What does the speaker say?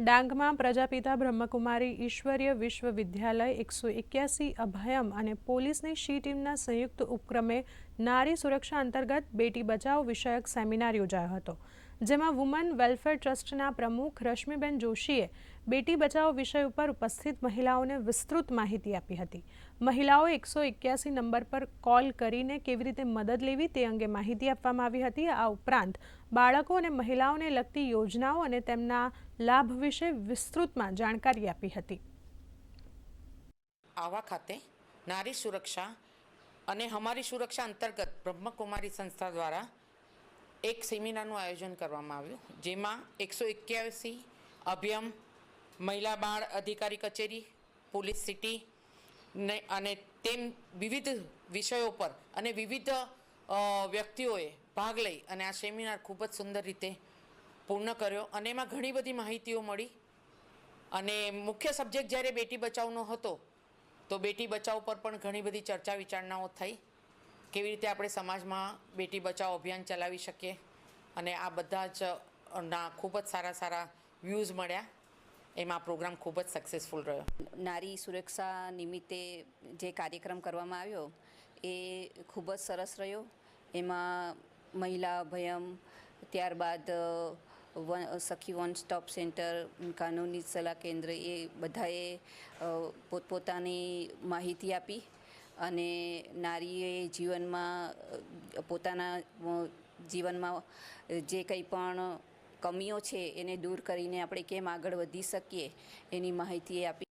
ડાંગમાં પ્રજાપિતા બ્રહ્મકુમારી ઈશ્વરીય વિશ્વવિદ્યાલય એકસો એક્યાસી અભયમ અને પોલીસની શી ટીમના સંયુક્ત ઉપક્રમે નારી સુરક્ષા અંતર્ગત બેટી બચાવ વિષયક સેમિનાર યોજાયો હતો. જેમાં વુમન વેલફેર ટ્રસ્ટના પ્રમુખ રશ્મિબેન જોશીએ બેટી બચાવો વિષય ઉપર ઉપસ્થિત મહિલાઓને વિસ્તૃત માહિતી આપી હતી. મહિલાઓએ એકસો એક્યાસી નંબર પર કોલ કરીને કેવી રીતે મદદ લેવી તે અંગે માહિતી આપવામાં આવી હતી. આ ઉપરાંત બાળકો અને મહિલાઓને લગતી યોજનાઓ અને તેમના લાભ વિશે વિસ્તૃતમાં જાણકારી આપી હતી. આવા ખાતે નારી સુરક્ષા અને હમારી સુરક્ષા અંતર્ગત બ્રહ્મકુમારી સંસ્થા દ્વારા એક સેમિનારનું આયોજન કરવામાં આવ્યું, જેમાં એકસો એક્યાસી અભિયમ, મહિલા બાળ અધિકારી કચેરી, પોલીસ સિટી ને અને તેમ વિવિધ વિષયો પર અને વિવિધ વ્યક્તિઓએ ભાગ લઈ અને આ સેમિનાર ખૂબ જ સુંદર રીતે પૂર્ણ કર્યો અને એમાં ઘણી બધી માહિતીઓ મળી. અને મુખ્ય સબ્જેક્ટ જ્યારે બેટી બચાવનો હતો, તો બેટી બચાવ પર પણ ઘણી બધી ચર્ચા વિચારણાઓ થઈ. કેવી રીતે આપણે સમાજમાં બેટી બચાવ અભિયાન ચલાવી શકીએ? અને આ બધા જ ના, ખૂબ જ સારા સારા વ્યૂઝ મળ્યા. એમાં પ્રોગ્રામ ખૂબ જ સક્સેસફુલ રહ્યો. નારી સુરક્ષા નિમિત્તે જે કાર્યક્રમ કરવામાં આવ્યો, એ ખૂબ જ સરસ રહ્યો. એમાં મહિલા અભયમ ત્યારબાદ વન, સખી વન સ્ટોપ સેન્ટર, કાનૂની સલાહ કેન્દ્ર, એ બધાએ પોતપોતાની માહિતી આપી. અને નારીએ જીવનમાં પોતાના જીવનમાં જે કંઈ પણ કમીઓ છે એને દૂર કરીને આપણે કેમ આગળ વધી શકીએ, એની માહિતી એ આપી